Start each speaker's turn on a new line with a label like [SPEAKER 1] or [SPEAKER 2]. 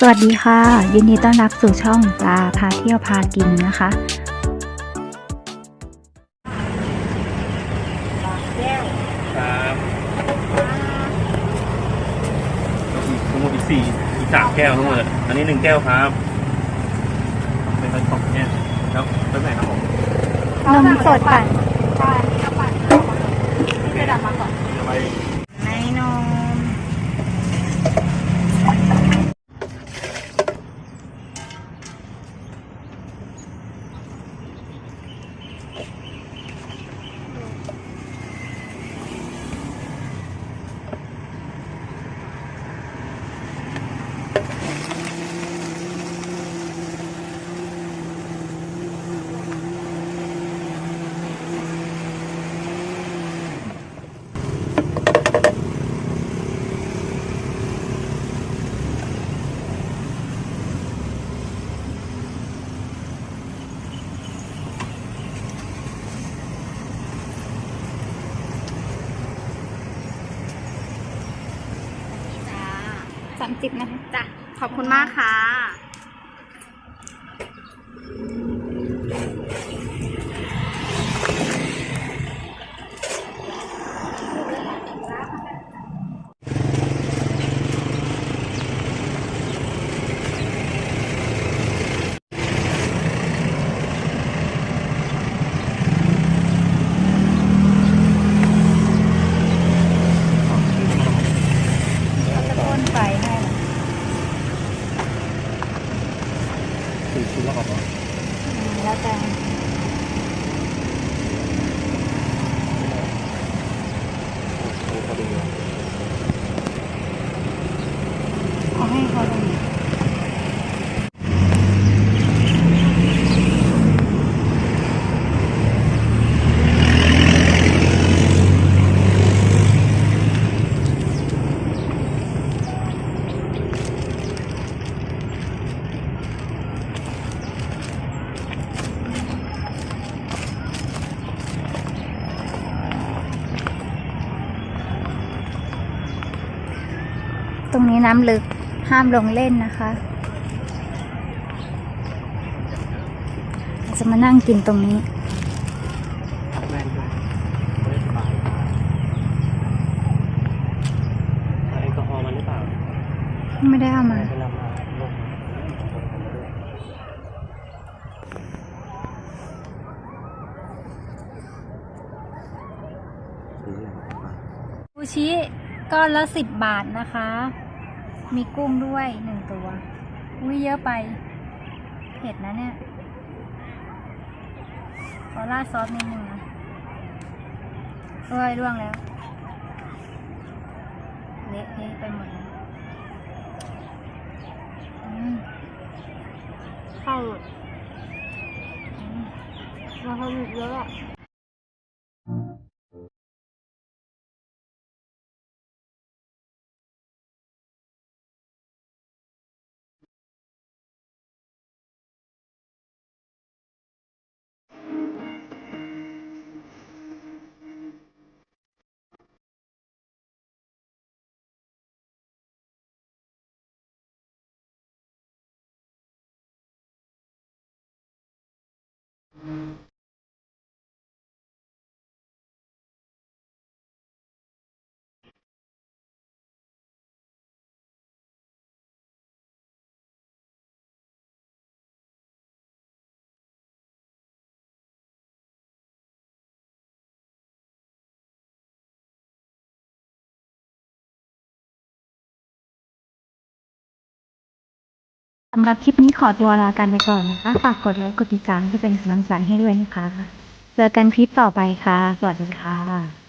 [SPEAKER 1] สวัสดีค่ะ ยินดีต้อนรับสู่ช่องปลาพาเที่ยวพากินนะคะ
[SPEAKER 2] ครับทั้งหมดอีกสี่อีกสามแก้วทั้งหมดอันนี้หนึ่งแก้วครับเป็นสองแก้วแล้วแล้วไหนครับผม
[SPEAKER 1] นมสดปั่น
[SPEAKER 2] ไป
[SPEAKER 1] ในนม สามสิบนะคะ
[SPEAKER 3] จ้ะขอบคุณมากค่ะ
[SPEAKER 1] เขาจะพ่นไฟให้นะ
[SPEAKER 2] สี่ชิ้นแล้วครับ
[SPEAKER 1] อืมแล้วแต่เอาให้เขาต รงนี้ตรงนี้น้ำลึกห้ามลงเล่นนะคะเราจะมานั่งกินตรงนี้
[SPEAKER 2] แม่ด้วยไม่ได้สบายแอลกอฮอล์มันหรือเปล่า
[SPEAKER 1] ไม่ได้เอามา
[SPEAKER 2] เวลามาลง
[SPEAKER 1] ซูชิก้อนละสิบบาทนะคะ มีกุ้งด้วยหนึ่งตัว อุ้ยเยอะไป เผ็ดนะเนี่ยขอราดซอสนิดนึงนะเอ้ยร่วงแล้ว เละเทะไปหมดเลยอืม
[SPEAKER 3] เข้า
[SPEAKER 1] อืม
[SPEAKER 3] เราทำเยอะอะำ
[SPEAKER 1] หรับคลิปนี้ขอตัวลากันไปก่อนนะคะ ฝากกดไลค์กดติดตามเพื่อเป็นกำลังใจให้ด้วยนะคะ เจอกันคลิปต่อไปค่ะ สวัสดีค่ะ